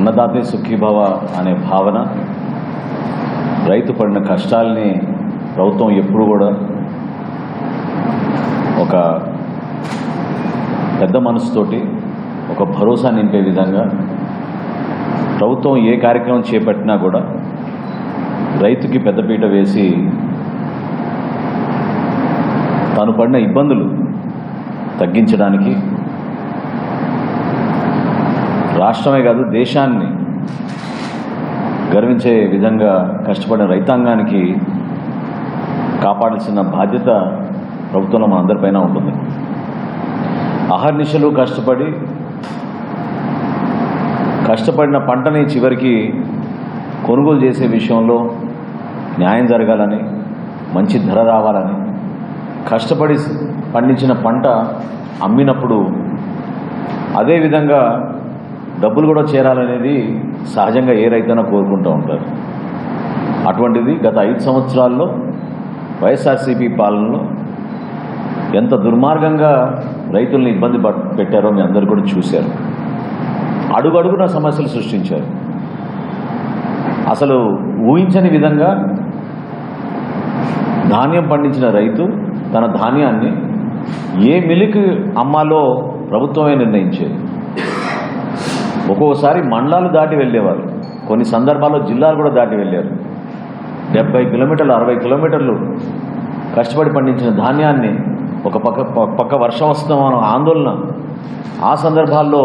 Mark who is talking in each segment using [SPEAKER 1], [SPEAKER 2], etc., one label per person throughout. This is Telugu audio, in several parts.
[SPEAKER 1] అన్నదాతే సుఖీభవ అనే భావన. రైతు పడిన కష్టాలని ప్రభుత్వం ఎప్పుడు కూడా ఒక పెద్ద మనసుతోటి ఒక భరోసా నింపే విధంగా ప్రభుత్వం ఏ కార్యక్రమం చేపట్టినా కూడా రైతుకి పెద్దపీట వేసి తాను పడిన ఇబ్బందులు తగ్గించడానికి రాష్ట్రమే కాదు దేశాన్ని గర్వించే విధంగా కష్టపడిన రైతాంగానికి కాపాడాల్సిన బాధ్యత ప్రభుత్వంలో మన అందరిపైన ఉంటుంది. అహర్నిశలు కష్టపడి కష్టపడిన పంటని చివరికి కొనుగోలు చేసే విషయంలో న్యాయం జరగాలని మంచి ధర రావాలని కష్టపడి పండించిన పంట అమ్మినప్పుడు అదేవిధంగా డబ్బులు కూడా చేరాలనేది సహజంగా ఏ రైతైనా కోరుకుంటూ ఉంటారు. అటువంటిది గత ఐదు సంవత్సరాల్లో వైఎస్ఆర్సీపీ పాలనలో ఎంత దుర్మార్గంగా రైతుల్ని ఇబ్బంది పట్- పెట్టారో మీ అందరు కూడా చూశారు. అడుగడుగున సమస్యలు సృష్టించారు. అసలు ఊహించని విధంగా ధాన్యం పండించిన రైతు తన ధాన్యాన్ని ఏ మిలికి అమ్మాలో ప్రభుత్వమే నిర్ణయించేది? ఒక్కోసారి మండలాలు దాటి వెళ్ళేవారు. కొన్ని సందర్భాల్లో జిల్లాలు కూడా దాటి వెళ్ళారు డెబ్బై కిలోమీటర్లు అరవై కిలోమీటర్లు కష్టపడి పండించిన ధాన్యాన్ని ఒక పక్క పక్క వర్షం వస్తుందన్న ఆందోళన. ఆ సందర్భాల్లో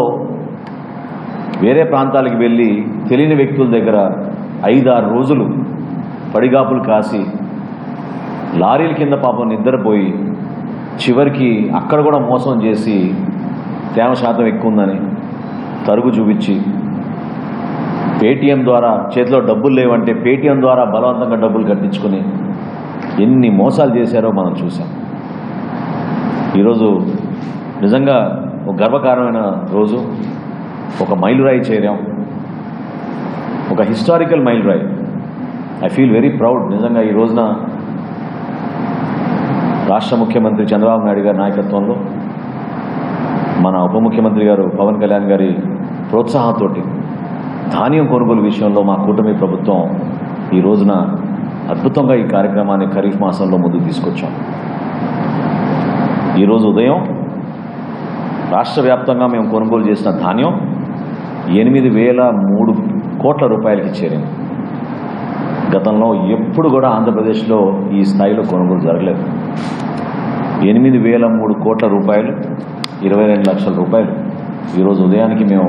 [SPEAKER 1] వేరే ప్రాంతాలకు వెళ్ళి తెలియని వ్యక్తుల దగ్గర ఐదారు రోజులు పడిగాపులు కాసి లారీల కింద పాపం నిద్రపోయి చివరికి అక్కడ కూడా మోసం చేసి తేమ శాతం ఎక్కువ ఉందని తరుగు చూపించి పేటీఎం ద్వారా చేతిలో డబ్బులు లేవంటే పేటీఎం ద్వారా బలవంతంగా డబ్బులు కట్టించుకుని ఎన్ని మోసాలు చేశారో మనం చూసాం ఈరోజు నిజంగా ఒక గర్వకారణమైన రోజు. ఒక మైలురాయి చేరాం. ఒక హిస్టారికల్ మైలురాయి. ఐ ఫీల్ వెరీ ప్రౌడ్ నిజంగా ఈ రోజున రాష్ట్ర ముఖ్యమంత్రి చంద్రబాబు నాయుడు గారి నాయకత్వంలో మన ఉప ముఖ్యమంత్రి గారు పవన్ కళ్యాణ్ గారి ప్రోత్సాహంతో ధాన్యం కొనుగోలు విషయంలో మా కూటమి ప్రభుత్వం ఈ రోజున అద్భుతంగా ఈ కార్యక్రమాన్ని ఖరీఫ్ మాసంలో ముందుకు తీసుకొచ్చాం. ఈరోజు ఉదయం రాష్ట్ర వ్యాప్తంగా మేము కొనుగోలు చేసిన ధాన్యం ఎనిమిది వేల మూడు కోట్ల రూపాయలకి చేరింది. గతంలో ఎప్పుడు కూడా ఆంధ్రప్రదేశ్లో ఈ స్థాయిలో కొనుగోలు జరగలేదు. ఎనిమిది వేల మూడు కోట్ల రూపాయలు ఇరవై రెండు లక్షల రూపాయలు ఈరోజు ఉదయానికి మేము